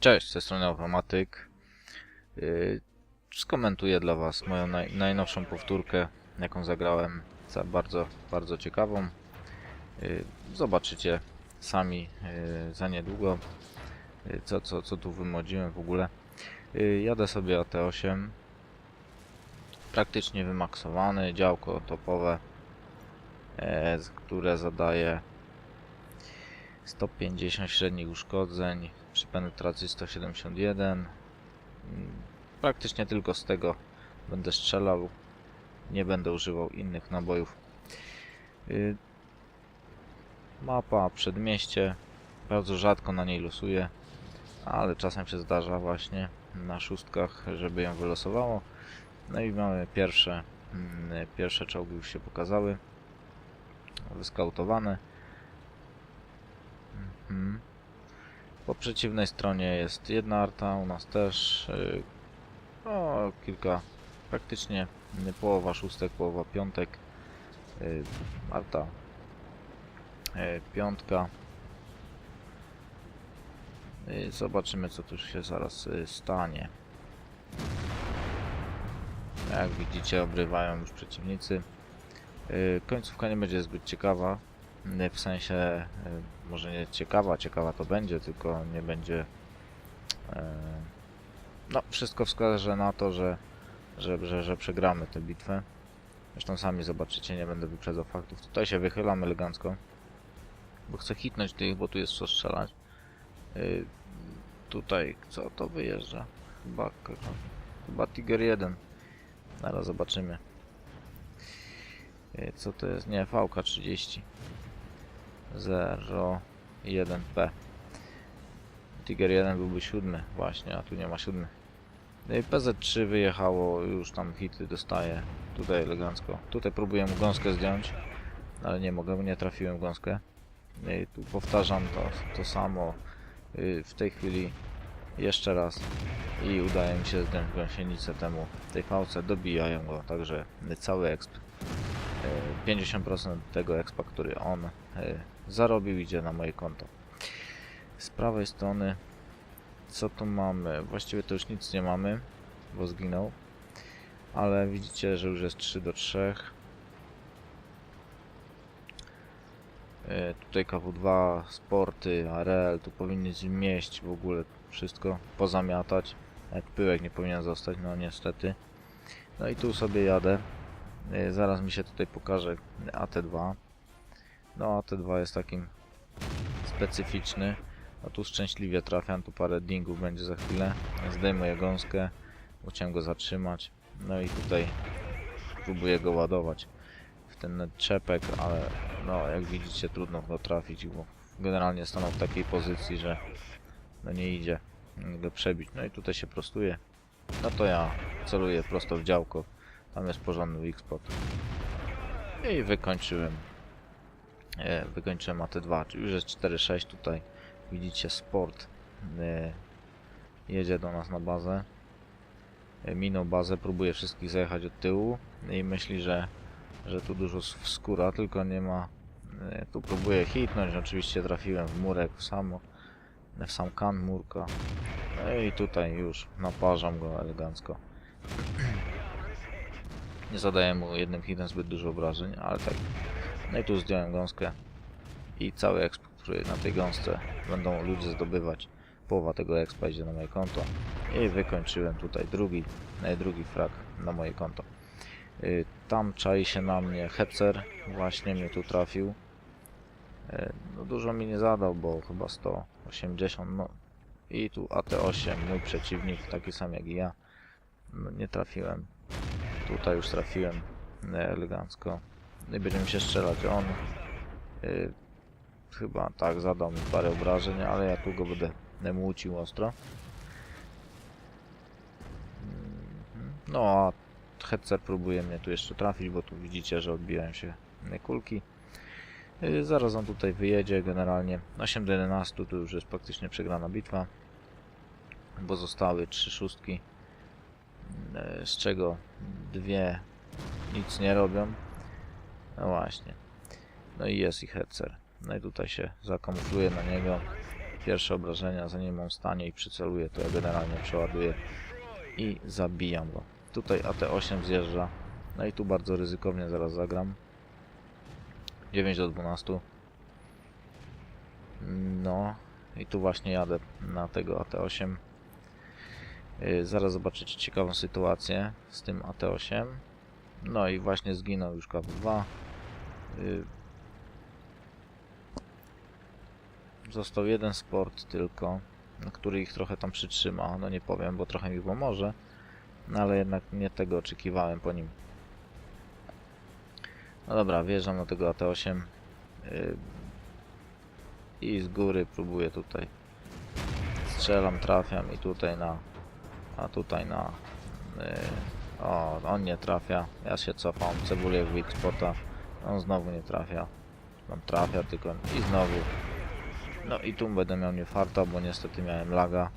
Cześć, z tej strony Automatyk. Yy, skomentuję dla Was moją naj, najnowszą powtórkę, jaką zagrałem. Za bardzo, bardzo ciekawą. Yy, zobaczycie sami yy, za niedługo, yy, co, co, co tu wymodziłem w ogóle. Yy, jadę sobie AT8. Praktycznie wymaksowany, działko topowe, z- które zadaje 150 średnich uszkodzeń przy penetracji 171. Mm, Praktycznie tylko z tego będę strzelał. Nie będę używał innych nabojów. Y, Mapa przedmieście. Bardzo rzadko na niej losuję, ale czasem się zdarza właśnie na szóstkach, żeby ją wylosowało. No i mamy pierwsze, mm, pierwsze czołgi już się pokazały. Wyskautowane. Mhm. Po przeciwnej stronie jest jedna arta, u nas też. Yy, no, kilka, praktycznie połowa szóstek, połowa piątek. Yy, arta yy, piątka. Yy, zobaczymy, co tu się zaraz yy, stanie. Jak widzicie, obrywają już przeciwnicy. Yy, końcówka nie będzie zbyt ciekawa. Yy, W sensie, yy, może nie ciekawa, ciekawa to będzie, tylko nie będzie. yy, No, wszystko wskaże na to, że, że, że, że przegramy tę bitwę. Zresztą sami zobaczycie, nie będę wyprzedzał faktów. Tutaj się wychylam elegancko, bo chcę hitnąć tych, bo tu jest co strzelać. Tutaj, co to wyjeżdża? Chyba, chyba Tiger 1. Zaraz zobaczymy. Co to jest? Nie, VK30. 01P. Tiger 1 byłby siódmy właśnie, a tu nie ma siódmy. No i PZ3 wyjechało, już tam hity dostaje. Tutaj elegancko. Tutaj próbuję gąskę zdjąć, ale nie mogę, nie trafiłem gąskę. No I tu powtarzam to, to samo yy, w tej chwili jeszcze raz i udaje mi się zdjąć gąsienicę temu tej fałce, dobijają go, także cały exp. Yy, 50% tego expa, który on yy, zarobił idzie na moje konto. Z prawej strony co tu mamy? Właściwie to już nic nie mamy, bo zginął. Ale widzicie, że już jest 3 do 3. E, tutaj KW2, sporty, ARL, tu powinny zmieść w ogóle wszystko, pozamiatać. Jak pyłek nie powinien zostać, no niestety. No i tu sobie jadę. E, zaraz mi się tutaj pokaże AT2. No AT2 jest takim specyficzny. A tu szczęśliwie trafiam, tu parę dingów będzie za chwilę. Zdejmuję gąskę, bo chciałem go zatrzymać. No i tutaj próbuję go ładować w ten czepek, ale no jak widzicie trudno go trafić, bo generalnie stanął w takiej pozycji, że no nie idzie go przebić. No i tutaj się prostuje. No to ja celuję prosto w działko. Tam jest porządny spot. I wykończyłem. E, wykończyłem AT2, czyli już jest 4-6 tutaj. Widzicie sport e, jedzie do nas na bazę. E, minął bazę, próbuje wszystkich zajechać od tyłu i myśli, że, że tu dużo skóra, tylko nie ma. E, tu próbuje hitnąć, oczywiście trafiłem w murek w samo, w sam kan murka. No i tutaj już naparzam go elegancko. Nie zadaję mu jednym hitem zbyt dużo obrażeń, ale tak. No i tu zdjąłem gąskę i cały exp, który na tej gąsce będą ludzie zdobywać. Połowa tego expa idzie na moje konto. I wykończyłem tutaj drugi, drugi frag na moje konto. Y, Tam czai się na mnie Hecer, właśnie mnie tu trafił. E, No dużo mi nie zadał, bo chyba 180, no i tu AT8, mój przeciwnik, taki sam jak i ja. No, nie trafiłem. Tutaj już trafiłem e, elegancko. No i będziemy się strzelać. On y, chyba tak zadał mi parę obrażeń, ale ja tu go będę młócił ostro. Mhm. No a Hetzer próbuje mnie tu jeszcze trafić, bo tu widzicie, że odbijają się kulki. Y, Zaraz on tutaj wyjedzie generalnie. 8 do 11 to już jest praktycznie przegrana bitwa. Bo zostały 3 szóstki, z czego dwie nic nie robią. No właśnie. No i jest ich Hetzer. No i tutaj się zakamufluje na niego pierwsze obrażenia, zanim on stanie i przyceluje, to ja generalnie przeładuję i zabijam go. Tutaj AT-8 zjeżdża, no i tu bardzo ryzykownie zaraz zagram. 9 do 12. No i tu właśnie jadę na tego AT-8. Yy, zaraz zobaczycie ciekawą sytuację z tym AT-8. No i właśnie zginął już KW2. Yy, Został jeden sport tylko, który ich trochę tam przytrzyma. No nie powiem, bo trochę mi pomoże. No ale jednak nie tego oczekiwałem po nim. No dobra, wjeżdżam na tego AT8 yy, i z góry próbuję tutaj. Strzelam, trafiam i tutaj na. A tutaj na. Yy, o, on nie trafia. Ja się cofam, cebulię w weak spota. On znowu nie trafia. On trafia tylko i znowu. No i tu będę miał niefarta, bo niestety miałem laga.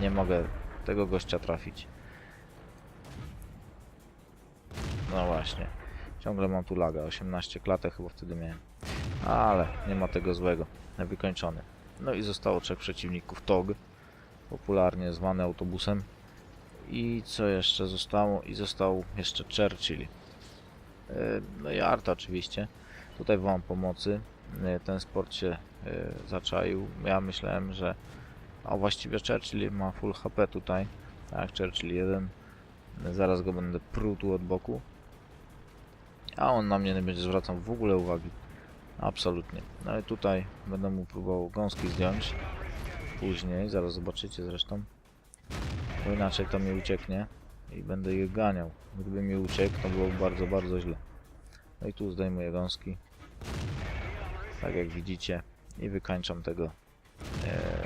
Nie mogę tego gościa trafić. No właśnie. Ciągle mam tu laga. 18 klatek chyba wtedy miałem. Ale nie ma tego złego. Wykończony. No i zostało trzech przeciwników. TOG. Popularnie zwany autobusem. I co jeszcze zostało? I został jeszcze Churchill. Yy, No i Arta oczywiście. Tutaj wołam pomocy. Yy, Ten sport się yy, zaczaił. Ja myślałem, że... A właściwie Churchill ma full HP tutaj. Tak, Churchill 1. Zaraz go będę pruł tu od boku. A on na mnie nie będzie zwracał w ogóle uwagi. Absolutnie. No i tutaj będę mu próbował gąski zdjąć. Później, zaraz zobaczycie zresztą. Bo inaczej to mi ucieknie. I będę je ganiał. Gdyby mi uciekł, to byłoby bardzo, bardzo źle. No i tu zdejmuję gąski. Tak jak widzicie. I wykańczam tego e,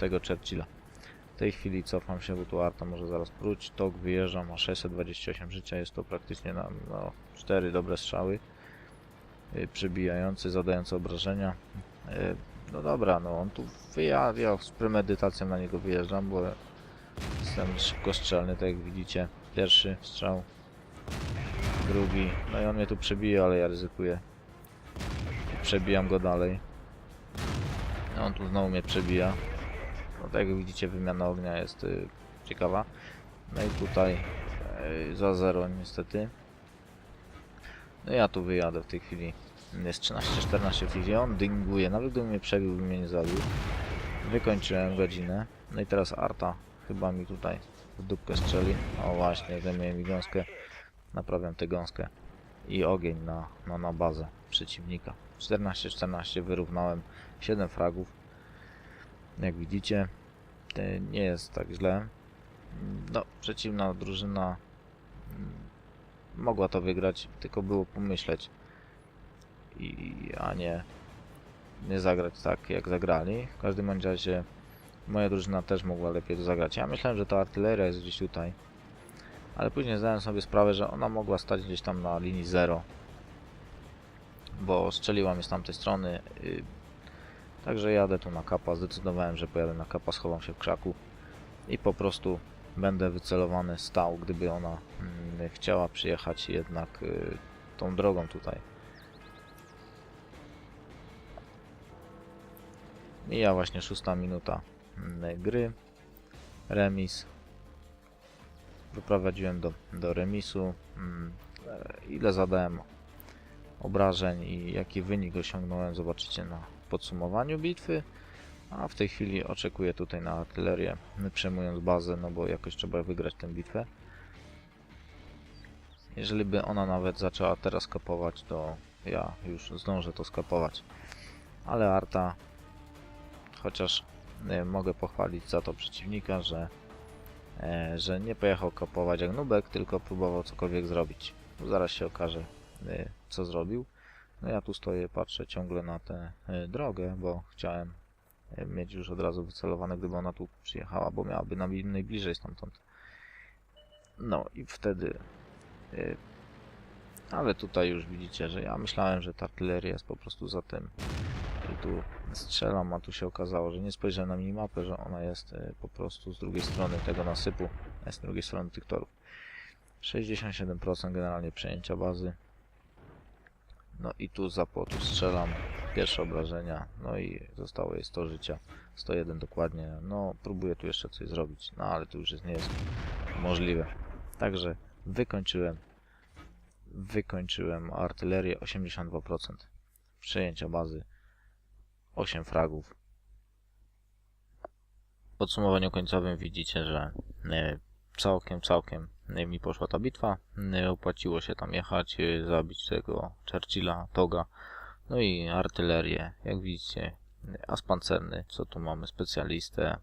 tego Churchilla. W tej chwili cofam się, bo tu Arta może zaraz próć. Tok wyjeżdża, ma 628 życia. Jest to praktycznie na no, 4 dobre strzały. Yy, przebijający, zadający obrażenia. Yy, no dobra, no on tu wyjadę, ja z premedytacją na niego wyjeżdżam, bo jestem szybkostrzelny, tak jak widzicie. Pierwszy strzał, drugi, no i on mnie tu przebije, ale ja ryzykuję. Przebijam go dalej. No on tu znowu mnie przebija. No tak jak widzicie wymiana ognia jest y, ciekawa. No i tutaj y, za zero niestety. No ja tu wyjadę w tej chwili. Jest 13-14 w. On dynguje. Nawet gdyby mnie przebił, by mnie nie zabił. Wykończyłem godzinę. No i teraz Arta chyba mi tutaj w dupkę strzeli. O właśnie, zajmuję mi gąskę. Naprawiam tę gąskę. I ogień na, na, na bazę przeciwnika. 14-14 wyrównałem. 7 fragów. Jak widzicie, nie jest tak źle. No, przeciwna drużyna mm, mogła to wygrać, tylko było pomyśleć i a nie nie zagrać tak jak zagrali. W każdym razie moja drużyna też mogła lepiej to zagrać. Ja myślałem, że ta artyleria jest gdzieś tutaj, ale później zdałem sobie sprawę, że ona mogła stać gdzieś tam na linii 0, bo strzeliła mnie z tamtej strony. y, Także jadę tu na kapa. Zdecydowałem, że pojadę na kapa, schowam się w krzaku i po prostu będę wycelowany stał, gdyby ona mm, chciała przyjechać jednak y, tą drogą tutaj. Mija właśnie szósta minuta gry. Remis. Wyprowadziłem do, do remisu. Mm, e, Ile zadałem obrażeń i jaki wynik osiągnąłem, zobaczycie na podsumowaniu bitwy. A w tej chwili oczekuję tutaj na artylerię, przejmując bazę, no bo jakoś trzeba wygrać tę bitwę. Jeżeli by ona nawet zaczęła teraz kapować, to ja już zdążę to skapować. Ale Arta, chociaż mogę pochwalić za to przeciwnika, że, e, że nie pojechał kapować jak nubek, tylko próbował cokolwiek zrobić. Zaraz się okaże, e, co zrobił. No ja tu stoję, patrzę ciągle na tę e, drogę, bo chciałem e, mieć już od razu wycelowane, gdyby ona tu przyjechała, bo miałaby nam najbliżej stamtąd. No i wtedy... e, Ale tutaj już widzicie, że ja myślałem, że ta artyleria jest po prostu za tym. I tu strzelam, a tu się okazało, że nie spojrzałem na minimapę, że ona jest e, po prostu z drugiej strony tego nasypu, jest z drugiej strony tych torów. 67% generalnie przejęcia bazy. No i tu za płotu strzelam. pierwsze obrażenia, no i zostało jej 100 życia, 101 dokładnie, no próbuję tu jeszcze coś zrobić, no ale to już jest, nie jest możliwe. Także wykończyłem, wykończyłem artylerię 82%, przejęcia bazy 8 fragów. W podsumowaniu końcowym widzicie, że e, całkiem, całkiem e, mi poszła ta bitwa. E, Opłaciło się tam jechać, zabić tego Churchilla, Toga. No i artylerię, jak widzicie, as pancerny, co tu mamy, specjalistę.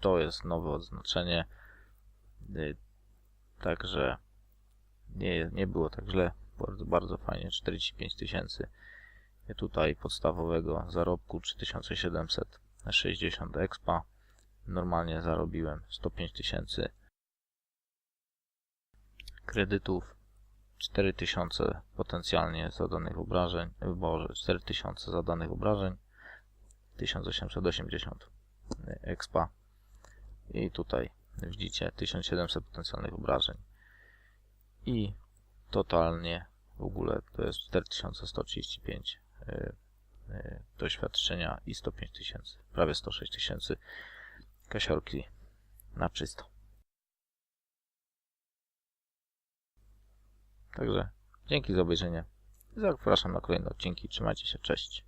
To jest nowe odznaczenie. Także nie, nie było tak źle. Bardzo, bardzo fajnie. 45 tysięcy. Tutaj podstawowego zarobku 3760 expa. Normalnie zarobiłem 105 tysięcy. Kredytów. 4000 potencjalnie zadanych obrażeń, boże, 4000 zadanych obrażeń, 1880 expa. I tutaj widzicie 1700 potencjalnych obrażeń. I totalnie w ogóle to jest 4135 y, y, doświadczenia i 105 tysięcy, prawie 106 tysięcy kasiorki na czysto. Także dzięki za obejrzenie. Zapraszam na kolejne odcinki. Trzymajcie się, cześć.